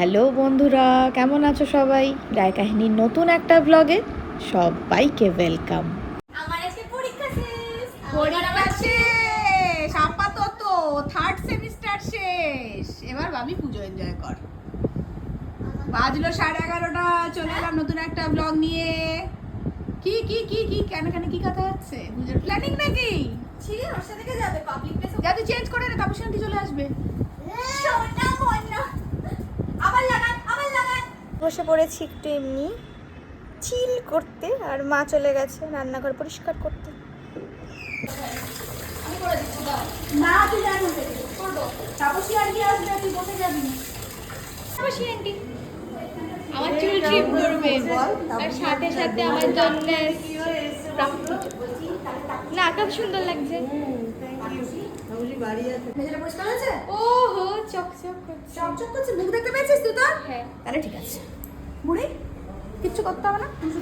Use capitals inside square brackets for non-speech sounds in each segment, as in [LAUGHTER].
Hello বন্ধুরা কেমন আছো সবাই? রায় কাহিনীর নতুন একটা ব্লগে সবাইকে ওয়েলকাম আমার আজকে পরীক্ষা শেষ পরীক্ষা শেষ। আপাতত থার্ড সেমিস্টার শেষ। এবার ভাবি পুজো এনজয় কর। বাজলো সাড়ে এগারোটা চলে এলাম নতুন একটা ব্লগ নিয়ে। কি কি কি কি কেন কেন কি কথা হচ্ছে? পুজোর প্ল্যানিং নাকি? ছি ওর সাথে যাবে পাবলিক প্লেসে যা তুই চেঞ্জ করে নে শান্তি চলে আসবে। সোনা মনা আবার লাগান আবার লাগান বসে পড়েছি একটু এমনি। চিল করতে আর মা চলে গেছে রান্নাঘর পরিষ্কার করতে। আমার চুল ট্রিম করবে। আর সাথে সাথে আমার জন্য না খুব সুন্দর লাগছে। ও হো চকচক করছে। চকচক করছে মুখ দেখতে পেয়েছিস তুই তো? হ্যাঁ। তাহলে ঠিক আছে।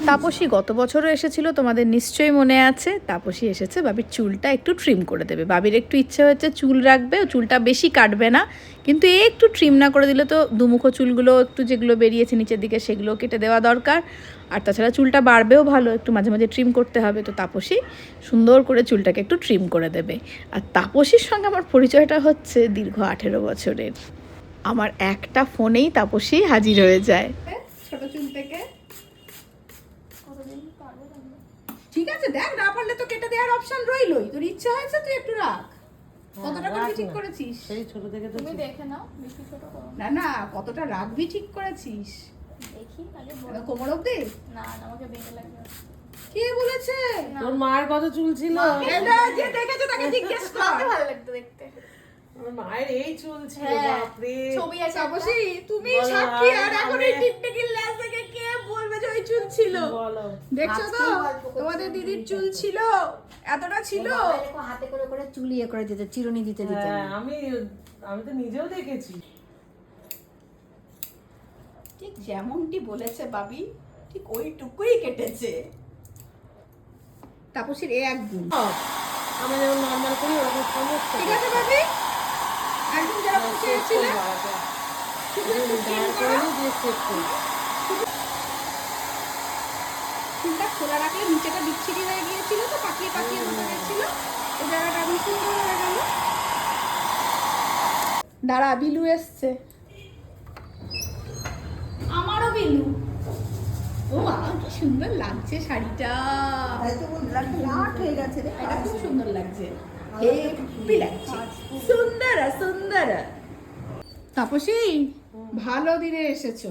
তাপসী গত বছরও এসেছিল, তোমাদের নিশ্চয়ই মনে আছে। তাপসী এসেছে, বাবির চুলটা একটু ট্রিম করে দেবে। বাবির একটু ইচ্ছে হচ্ছে চুল রাখবে চুলটা বেশি কাটবে না। কিন্তু একটু ট্রিম না করে দিলে তো দুমুখো চুলগুলো একটু যেগুলো বেরিয়েছে নিচের দিকে সেগুলো কেটে দেওয়া দরকার। আর তাছাড়া চুলটা বাড়বেও ভালো, একটু মাঝে মাঝে ট্রিম করতে হবে। তো তাপসী সুন্দর করে চুলটাকে একটু ট্রিম করে দেবে। আর তাপসীর সঙ্গে আমার পরিচয়টা হচ্ছে দীর্ঘ আঠেরো বছরের। আমার একটা ফোনেই তাপসী হাজির হয়ে যায়। ছোট চুল থেকে। ঠিক আছে দেখ না পারলে তো কেটে দেওয়ার অপশন রইলই। তোর ইচ্ছা হয়েছে তুই একটু রাখ। কতটা করবি ঠিক করেছিস? সেই ছোট থেকে তো তুমি দেখে নাও বেশি ছোট করো না। না কতটা রাখবি ঠিক করেছিস? দেখি আগে কোমর অব্দি না না, আমাকে বেঁকে লাগবে। কে বলেছে? তোর মায়ের কত চুল ছিল? যে দেখেছে তাকে জিজ্ঞেস কর। ভালো লাগতো দেখতে। মায়ের এই চুল হ্যাঁ। বাপরে। ছবি আছে তাপসী তুমি সাক্ষী আর এখন এই টিকটিকির ল্যাজ থেকে কে বলবে যে ওই চুল ছিল? দেখছ তো? তোমাদের দিদির চুল ছিল? এতটা ছিল? হাতে করে করে চুল ইয়ে করে দিতে চিরুনি দিতে দিতে। হ্যাঁ আমি আমি তো নিজেও দেখেছি। ঠিক যেমনটি বলেছে বাবি ঠিক ওইটুকুই কেটেছে। তাপসীর এ এক গুণ। আমি যেমন নর্মাল করি ওরকম ঠিক আছে বাবি? একদম যেরকম চেয়েছিলে। চুলটা খোলা রাখলে নিচেটা বিচ্ছিরি হয়ে গিয়েছিল তো পাকিয়ে পাকিয়ে মতো গেছিল। এই জায়গাটা আমি সুন্দর হয়ে গেল। দাঁড়া বিলু এসছে। আমারও বিলু। ও মা কি সুন্দর লাগছে শাড়িটা। লাট হয়ে গেছে রে। এটা খুব সুন্দর লাগছে। হেপি লাগছে। সুন্দর সুন্দর। তাপসী ভালো দিনে এসেছ।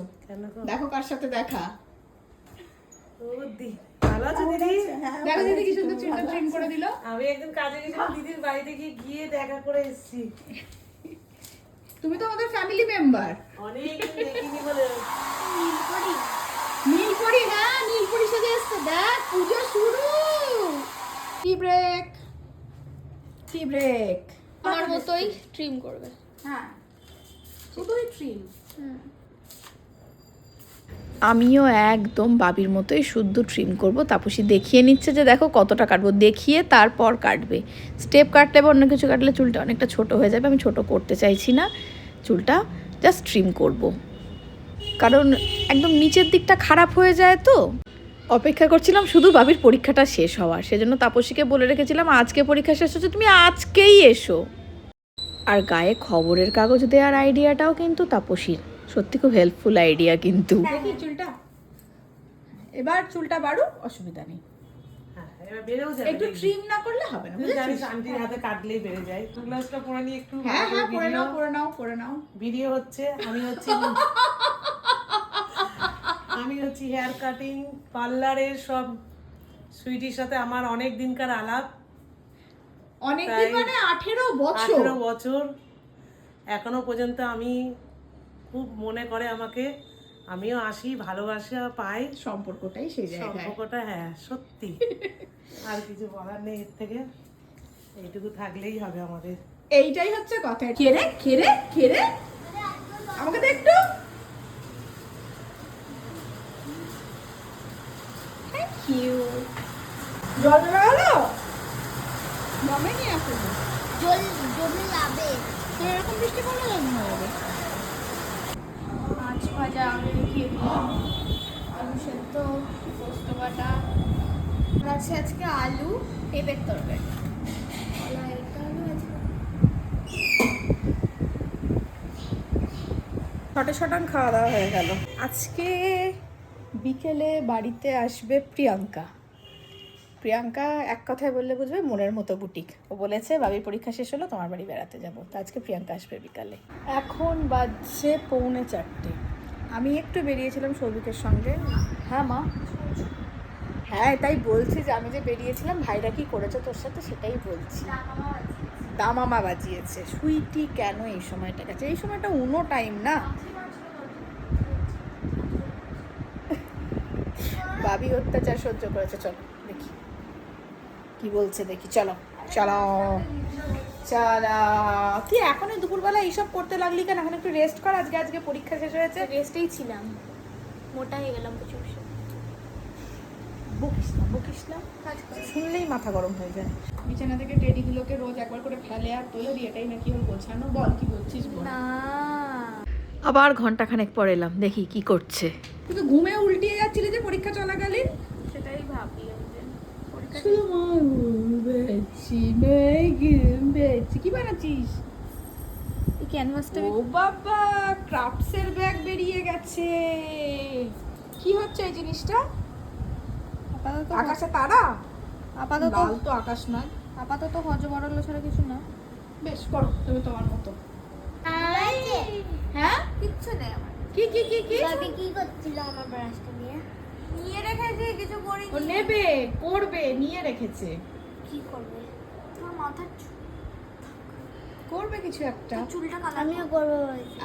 দেখো কার সাথে দেখা। ভালো আছো দিদি? দেখো দিদি কি সুন্দর চুলটা ট্রিম করে দিল। আমি একদিন কাজে গেছিলাম দিদির বাড়িতে গিয়ে গিয়ে দেখা করে এসেছি। তুমি তো আমাদের ফ্যামিলি মেম্বার অনেক দেখিনি বলে। নীলপরি হ্যাঁ নীলপরি সাথে এসছে। দেখ পুজো শুরু। টি ব্রেক টি ব্রেক আমার মতোই ট্রিম করবে। হ্যাঁ শুধুই ট্রিম আমিও একদম বাবির মতোই শুদ্ধ ট্রিম করব। তাপসী দেখিয়ে নিচ্ছে যে দেখো কতটা কাটবো। দেখিয়ে তারপর কাটবে। স্টেপ কাটলে বা অন্য কিছু কাটলে চুলটা অনেকটা ছোট হয়ে যাবে। আমি ছোট করতে চাইছি না। চুলটা জাস্ট ট্রিম করব। কারণ একদম নিচের দিকটা খারাপ হয়ে যায় তো। অপেক্ষা করছিলাম শুধু বাবির পরীক্ষাটা শেষ হওয়ার। সেজন্য তাপসীকে বলে রেখেছিলাম আজকে পরীক্ষা শেষ হচ্ছে তুমি আজকেই এসো। আর গায়ে খবরের কাগজ দেওয়ার আইডিয়াটাও কিন্তু তাপসীর। সত্যি খুব হেল্পফুল আইডিয়া কিন্তু। চুলটা? এবার চুলটা বাড়ুক অসুবিধা নেই। হ্যাঁ একটু ট্রিম না করলে হবে না আন্টির হাতে কাটলেই বেড়ে যায়। গ্লাসটা পরে নিয়ে একটু হ্যাঁ হ্যাঁ পরে নাও পরে নাও পরে নাও। ভিডিও হচ্ছে আমি হচ্ছে [LAUGHS] আমি হচ্ছি হেয়ার কাটিং পার্লারের সব সুইটির সাথে আমার অনেক দিনকার আলাপ। অনেক তাই মানে আঠেরো বছর। আঠেরো বছর। এখনও পর্যন্ত আমি খুব মনে করে আমাকে আমিও আসি ভালোবাসা পাই। সম্পর্কটাই সেই জায়গায়। সম্পর্কটা হ্যাঁ সত্যি। [LAUGHS] আর কিছু বলার নেই এর থেকে। এইটুকু থাকলেই হবে আমাদের। এইটাই হচ্ছে কথা। খেরে খেরে খেরে আমাকে দে একটু জল দেওয়া হলো জমেনি এখন জল জমে যাবে এরকম বৃষ্টি পড়লে হয়ে যাবে ভাজা আমি দেখিয়ে আলু সেদ্ধ পোস্ত বাটা আছে আজকে আলু পেঁপের তরকারি ছটে ছটান খাওয়া দাওয়া হয়ে গেল। আজকে বিকেলে বাড়িতে আসবে প্রিয়াঙ্কা। প্রিয়াঙ্কা এক কথায় বললে বুঝবে মনের মতো বুটিক। ও বলেছে বাবির পরীক্ষা শেষ হলো, তোমার বাড়ি বেড়াতে যাব। তো আজকে প্রিয়াঙ্কা আসবে বিকালে। এখন বাজছে পৌনে চারটে। আমি একটু বেরিয়েছিলাম সৌভিকের সঙ্গে। হ্যাঁ মা? হ্যাঁ তাই বলছি যে আমি যে বেরিয়েছিলাম, ভাইরা কি করেছে তোর সাথে সেটাই বলছি। দামামা বাজিয়েছে। সুইটি কেন এই সময়টা গেছে এই সময়টা উনো টাইম না। বাবি অত্যাচার সহ্য করেছে চলো দেখি। কি বলছে দেখি চলো চলো চলো। কি এখন দুপুরবেলা এইসব করতে লাগলি কেন? এখন একটু রেস্ট কর আজকে আজকে পরীক্ষা শেষ হয়েছে। রেস্টেই ছিলাম। মোটা হয়ে গেলাম প্রচুর। বকিস না বকিস না। শুনলেই মাথা গরম হয়ে যায়। বিছানা থেকে টেডিগুলোকে রোজ একবার করে ফেলে আর দিয়ে এটাই নাকি ওর গোছানো? বল কি বলছিস বল। না আবার ঘন্টাখানেক পর এলাম দেখি কি করছে। তুই তো ঘুমে উল্টিয়ে যাচ্ছিলি যে পরীক্ষা চলাকালীন সেটাই ভাবলাম যে কি? বানাচ্ছিস? ক্যানভাসটা ও বাবা ক্রাফটসের ব্যাগ বেরিয়ে গেছে। কি হচ্ছে এই জিনিসটা? আপাতত আকাশে তারা? আপাতত লাল তো আকাশ নয়। আপাতত হজ বড়লো ছাড়া কিছু না। বেশ করো তুমি তোমার মতো। হ্যাঁ? কিচ্ছু নেই আমার। কি কি কি কি? ভাবি কি করছিল আমার ব্রাশটা নিয়ে? নিয়ে রেখেছি কিছু করি ও নেবে করবে নিয়ে রেখেছে। কি করবে? তোর মাথার চুল- করবে কিছু একটা। চুলটা আমিও করব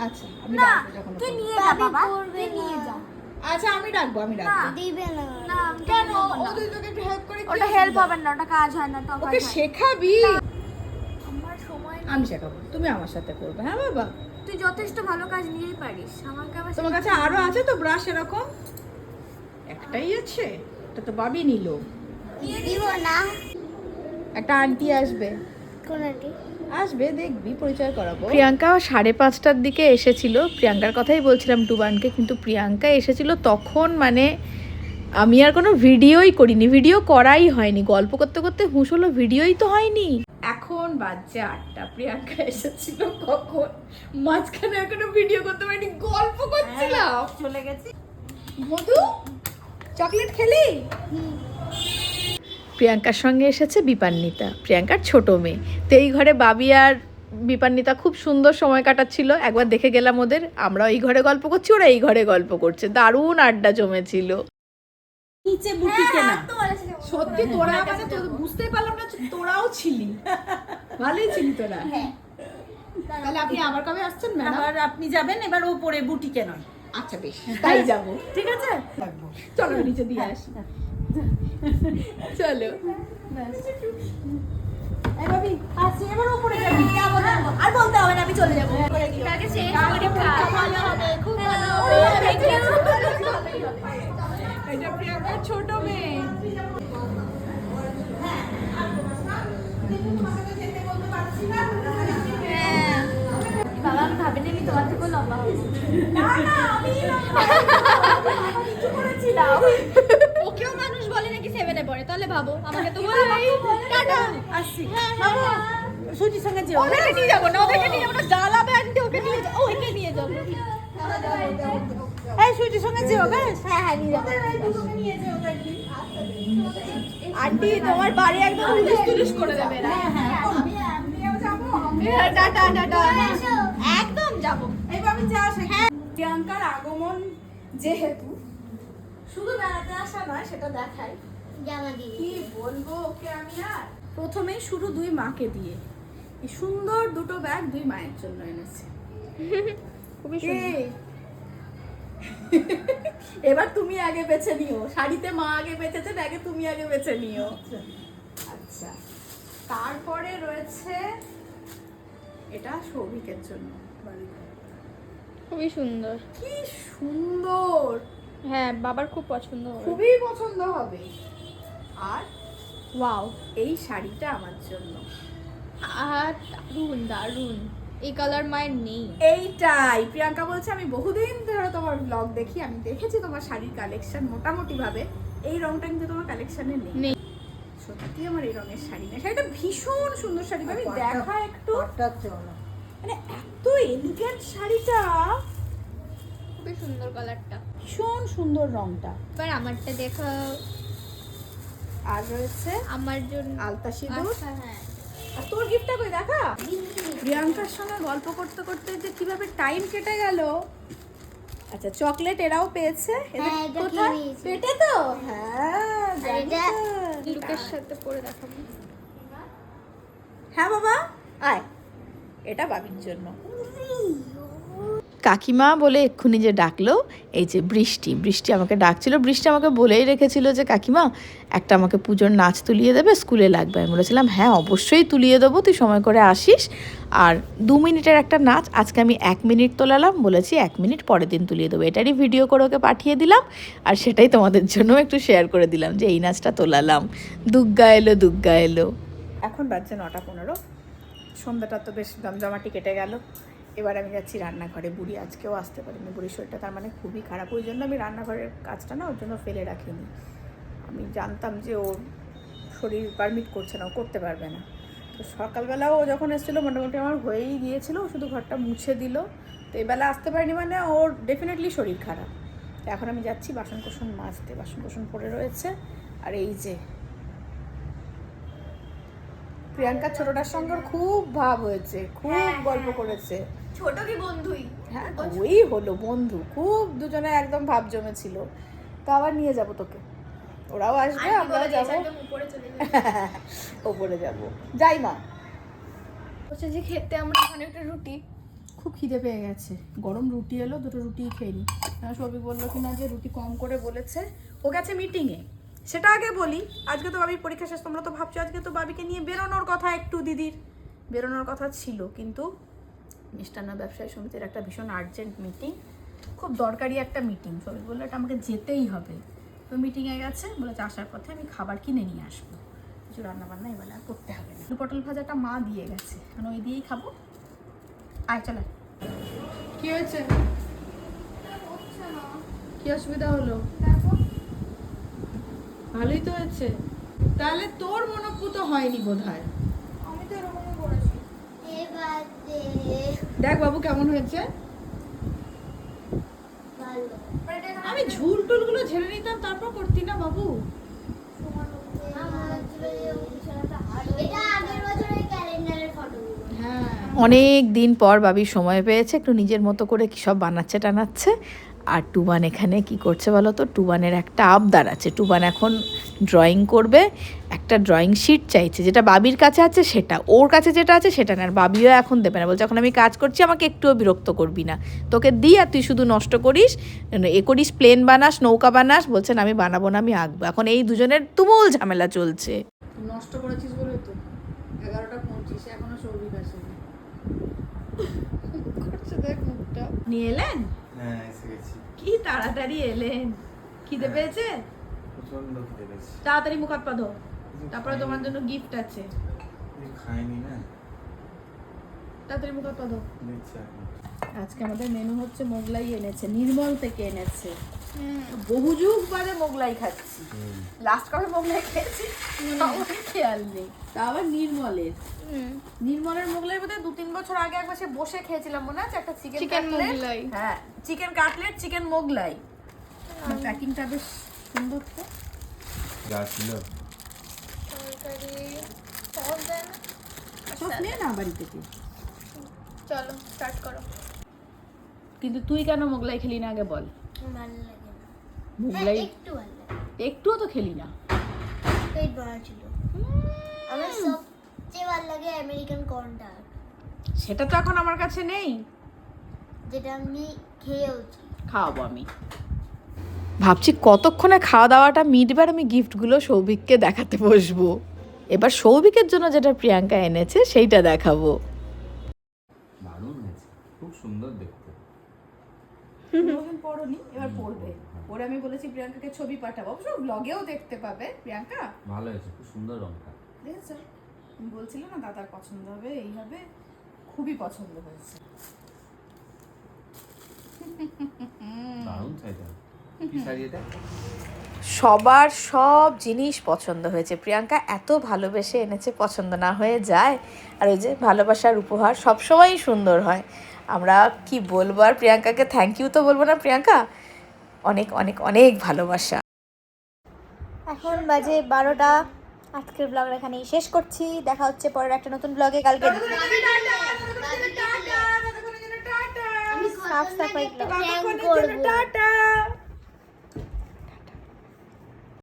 আচ্ছা আমি না তুই নিয়ে যা বাবা তুই নিয়ে যা। আচ্ছা আমি ডাকবো আমি ডাকবো। দিবে না। না কেন? ও তুই তোকে একটু হেল্প করে ওটা হেল্প হবে না ওটা কাজ হয় না তো ওকে শেখাবি? আমার সময় আমি শেখাবো তুমি আমার সাথে করবে হ্যাঁ বাবা? তুই যথেষ্ট ভালো কাজ নিয়েই পারিস। আমাকে আবার তোমার কাছে আরও আছে তো ব্রাশ এরকম? একটাই আছে এটা তো বাবি নিল। দিব না। একটা আন্টি আসবে। কোনটি আসবে দেখবি পরিচয় করাবো। প্রিয়াঙ্কা সাড়ে পাঁচটার দিকে এসেছিল। প্রিয়াঙ্কার কথাই বলছিলাম ডুবানকে কিন্তু প্রিয়াঙ্কা এসেছিল তখন মানে আমি আর কোনো ভিডিওই করিনি। ভিডিও করাই হয়নি। গল্প করতে করতে হুঁশ হলো ভিডিওই তো হয়নি। এখন বাজছে আটটা। প্রিয়াঙ্কা এসেছিল কখন? মাঝখানে এখনও ভিডিও করতে পারিনি গল্প করছিলাম। চলে গেছি। মধু চকলেট খেলি? প্রিয়াঙ্কার সঙ্গে এসেছে বিপান্বিতা প্রিয়াঙ্কার ছোট মেয়ে। তো এই ঘরে বাবি আর বিপান্বিতা খুব সুন্দর সময় কাটাচ্ছিল। একবার দেখে গেলাম ওদের আমরা এই ঘরে গল্প করছি ওরা এই ঘরে গল্প করছে। দারুণ আড্ডা জমেছিল। নিচে বুটিকে না সত্যি তোরা মানে তো- বুঝতেই পারলাম না তোরাও ছিলি। ভালোই ছিলি তোরা। তাহলে আপনি আবার কবে আসছেন ম্যাডাম? আবার আপনি যাবেন এবার ও পরে বুটিকে নয় আচ্ছা বেশ। তাই যাব। ঠিক আছে? চলো নিচে দিয়ে আসি। চলো। আর বলতে হবে না আমি চলে যাব। খুব ভালো হবে। এটা প্রিয়াঙ্কার ছোট মেয়ে। বাবা আমি ভাবিনি আমি তোমার থেকেও লম্বা ওকেও মানুষ বলে নাকি সেভেনে পড়ে তাহলে ভাবো আমাকে তো বলে টাটা। আসছি। বাবু সঙ্গে যেও। ওদেরকে নিয়ে যাব না ওদেরকে নিয়ে যাব না জ্বালাবে ওকে নিয়ে যাব। ওকে নিয়ে যাব। এই সুজির সঙ্গে যেও বেশ হ্যাঁ হ্যাঁ নিয়ে যাব আন্টি তোমার বাড়ি একদম পুলিশ তুলিশ করে দেবে হ্যাঁ হ্যাঁ টাটা টাটা একদম যাব। এইভাবে যা আসে প্রিয়াঙ্কার আগমন যেহেতু শুধু বেড়াতে আসা নয় সেটা দেখাই। কি বলব ওকে আমি আর? প্রথমেই শুরু দুই মাকে দিয়ে। সুন্দর দুটো ব্যাগ দুই মায়ের জন্য এনেছে। [LAUGHS] খুবই? এবার তুমি আগে বেছে নিও। শাড়িতে মা আগে বেছেছে ব্যাগে তুমি আগে বেছে নিও। আচ্ছা। তারপরে রয়েছে এটা সৌভিকের জন্য খুবই সুন্দর। কি সুন্দর! হ্যাঁ বাবার খুব পছন্দ হবে। খুবই পছন্দ হবে। আর ওয়াও। এই শাড়িটা আমার জন্য। আর দারুণ দারুণ এই কালার মায়ের নেই। এইটাই। প্রিয়াঙ্কা বলছে আমি বহুদিন ধরে তোমার ব্লগ দেখি আমি দেখেছি তোমার শাড়ির কালেকশন মোটামুটি ভাবে এই রংটা কিন্তু তোমার কালেকশনে নেই। নেই। সত্যি আমার এই রঙের শাড়ি না শাড়িটা ভীষণ সুন্দর শাড়ি আমি দেখা একটু। মানে এত এলিগেন্ট শাড়িটা। খুবই সুন্দর কালারটা ভীষণ সুন্দর রংটা। এবার আমারটা দেখা। আর রয়েছে আমার জন্য আলতা সিঁদুর। আচ্ছা হ্যাঁ। আর তোর গিফটটা কই? দেখা। প্রিয়াঙ্কার সঙ্গে গল্প করতে করতে যে কীভাবে টাইম কেটে গেল। আচ্ছা চকলেট এরাও পেয়েছে? হ্যাঁ, কোথায়? পেটে তো? হ্যাঁ। লুকের সাথে পরে দেখাবো। হ্যাঁ বাবা। আয়। এটা বাবির জন্য। কাকিমা বলে এক্ষুনি যে ডাকলো, এই যে বৃষ্টি বৃষ্টি আমাকে ডাকছিল, বৃষ্টি আমাকে বলেই রেখেছিল যে, কাকিমা, একটা আমাকে পুজোর নাচ তুলিয়ে দেবে, স্কুলে লাগবে। আমি বলেছিলাম হ্যাঁ অবশ্যই তুলিয়ে দেবো, তুই সময় করে আসিস। আর দু মিনিটের একটা নাচ, আজকে আমি এক মিনিট তোলালাম, বলেছি এক মিনিট পরের দিন তুলিয়ে দেবো। এটারই ভিডিও করে ওকে পাঠিয়ে দিলাম, আর সেটাই তোমাদের জন্য একটু শেয়ার করে দিলাম যে, এই নাচটা তোলালাম। দুগ্গা এলো দুগ্গা এলো। এখন বাজছে নটা পনেরো। সন্ধ্যাটা তো বেশ জমজমাটি কেটে গেল। এবার আমি যাচ্ছি রান্নাঘরে। বুড়ি আজকেও আসতে পারিনি। বুড়ির শরীরটা তার মানে খুবই খারাপ। ওই জন্য আমি রান্নাঘরের কাজটা না ওর জন্য ফেলে রাখিনি। আমি জানতাম যে ওর শরীর পারমিট করছে না, ও করতে পারবে না। তো সকালবেলাও ও যখন এসেছিল, মোটামুটি আমার হয়েই গিয়েছিল শুধু ঘরটা মুছে দিল। তো এবেলা আসতে পারিনি মানে ওর ডেফিনেটলি শরীর খারাপ। তো এখন আমি যাচ্ছি বাসন কোসন মাজতে। বাসন কোসন পড়ে রয়েছে। আর এই যে প্রিয়াঙ্কা ছোটটার সঙ্গে খুব ভাব হয়েছে খুব গল্প করেছে। ছোট কি বন্ধুই? হ্যাঁ ওই হলো বন্ধু খুব দুজনে একদম ভাব জমেছিল। তো আবার নিয়ে যাব তোকে। ওরাও আসবে আমরাও যাব। ওপরে [LAUGHS] যাব। যাই মা। বলছে যে খেতে আমরা এখানে একটা রুটি। খুব খিদে পেয়ে গেছে। গরম রুটি এলো দুটো রুটি খেয়ে নি। সবই বলল কি না যে রুটি কম করে বলেছে। ও গেছে মিটিংয়ে সেটা আগে বলি। আজকে তো বাবির পরীক্ষা শেষ, তোমরা তো ভাবছ আজকে তো বাবিকে নিয়ে বেরোনোর কথা একটু দিদির। বেরোনোর কথা ছিল, কিন্তু মিষ্টান্ন ব্যবসায়ী সমিতির একটা ভীষণ আর্জেন্ট মিটিং খুব দরকারি একটা মিটিং সবই বলল, এটা আমাকে যেতেই হবে। তো মিটিংয়ে গেছে, বলেছে, আসার পথে আমি খাবার কিনে নিয়ে আসব। কিছু রান্না বান্না এবেলা আর করতে হবে না। পটল ভাজাটা মা দিয়ে গেছে কারণ ওই দিয়েই খাব। আয়, চলে কি হয়েছে? কি অসুবিধা হলো? ভালোই তো হয়েছে। তাহলে তোর মনোপুত হয়নি বোধ হয় আমি তো এরকমই করেছি। দেখ বাবু কেমন হয়েছে। আমি ঝুল টুলগুলো ঝেড়ে নিতাম তারপর করতি না বাবু। এটা আগের বছরের ক্যালেন্ডারের ফটোগুলো হ্যাঁ। অনেক দিন পর বাবি সময় পেয়েছে একটু নিজের মতো করে কী সব বানাচ্ছে টানাচ্ছে। আর টুবান এখানে কি করছে বলো তো? টুবানের একটা আবদার আছে। টুবান এখন ড্রয়িং করবে একটা ড্রয়িং শিট চাইছে। যেটা বাবির কাছে আছে সেটা। ওর কাছে যেটা আছে সেটা না। আর বাবিও এখন দেবে না। বলছে এখন আমি কাজ করছি আমাকে একটুও বিরক্ত করবি না। তোকে দিই আর তুই শুধু নষ্ট করিস এ করিস প্লেন বানাস নৌকা বানাস। বলছেন আমি বানাবো না আমি আঁকবো। এখন এই দুজনের তুমুল ঝামেলা চলছে। নষ্ট করেছিস বলে তো। এগারোটা পঁচিশ এখনও সৌভিক আসেনি। নিয়ে এলেন? হ্যাঁ কি তাড়াতাড়ি এলেন? খিদে হ্যাঁ। পেয়েছে? প্রচণ্ড খিদে পেয়েছি। তাড়াতাড়ি মুখ হাত পা ধো। তারপরে তোমার জন্য গিফট আছে। খাইনি না। তাড়াতাড়ি মুখ হাত পা ধো। আজকে আমাদের মেনু হচ্ছে মোগলাই এনেছে নির্মল থেকে এনেছে। বহু যুগ বাদে মোগলাই খাচ্ছি। লাস্ট কবে মোগলাই খেয়েছি? আমার খেয়াল নেই। তা আবার নির্মলের। নির্মলের মোগলাই বোধহয় দু তিন বছর আগে একবার সে বসে খেয়েছিলাম মনে আছে? একটা চিকেন মোগলাই। হ্যাঁ চিকেন কাটলেট চিকেন মোগলাই। প্যাকিংটা বেশ সুন্দর তো। যা ছিল। তরকারি সস নিয়ে না বাড়ি থেকে? চলো স্টার্ট করো। কিন্তু তুই কেন মোগলাই খেলি না আগে বল। মোগলাই একটুও তো খেলি না। পেট ভরা ছিল। আমার সবচেয়ে ভালো লাগে আমেরিকান কর্নটা সেটা তো এখন আমার কাছে নেই। যেটা আমি খেয়েওছি খাওয়াবো আমি। ভাবছি কতক্ষণে খাওয়া দাওয়াটা মিটবার আমি গিফটগুলো সৌভিককে দেখাতে বসবো। এবার সৌভিকের জন্য যেটা প্রিয়াঙ্কা এনেছে সেইটা দেখাবো দারুণ হয়েছে খুব সুন্দর দেখতে কোনোদিন পড়নি এবার পড়বে। পরে আমি বলেছি প্রিয়াঙ্কাকে ছবি পাঠাবো। অবশ্য ব্লগেও দেখতে পাবে প্রিয়াঙ্কা। ভালো হয়েছে খুব সুন্দর রংটা। দেখেছ? আমি বলছিলাম না দাদার পছন্দ হবে এই হবে খুবই পছন্দ হয়েছে। দারুণ শাড়িটা কি শাড়ি এটা? সবার সব জিনিস পছন্দ হয়েছে। প্রিয়াঙ্কা এত ভালোবেসে এনেছে পছন্দ না হয়ে যায়। আর ওই যে ভালোবাসার উপহার সবসময়ই সুন্দর হয়। আমরা কি বলব? আর প্রিয়াঙ্কাকে থ্যাংক ইউ তো বলব না প্রিয়াঙ্কা? অনেক অনেক অনেক ভালোবাসা। এখন বাজে বারোটা। আজকের ব্লগটা এখানেই শেষ করছি। দেখা হচ্ছে পরের একটা নতুন ব্লগে কালকে সাফ সাফাই ব্লগ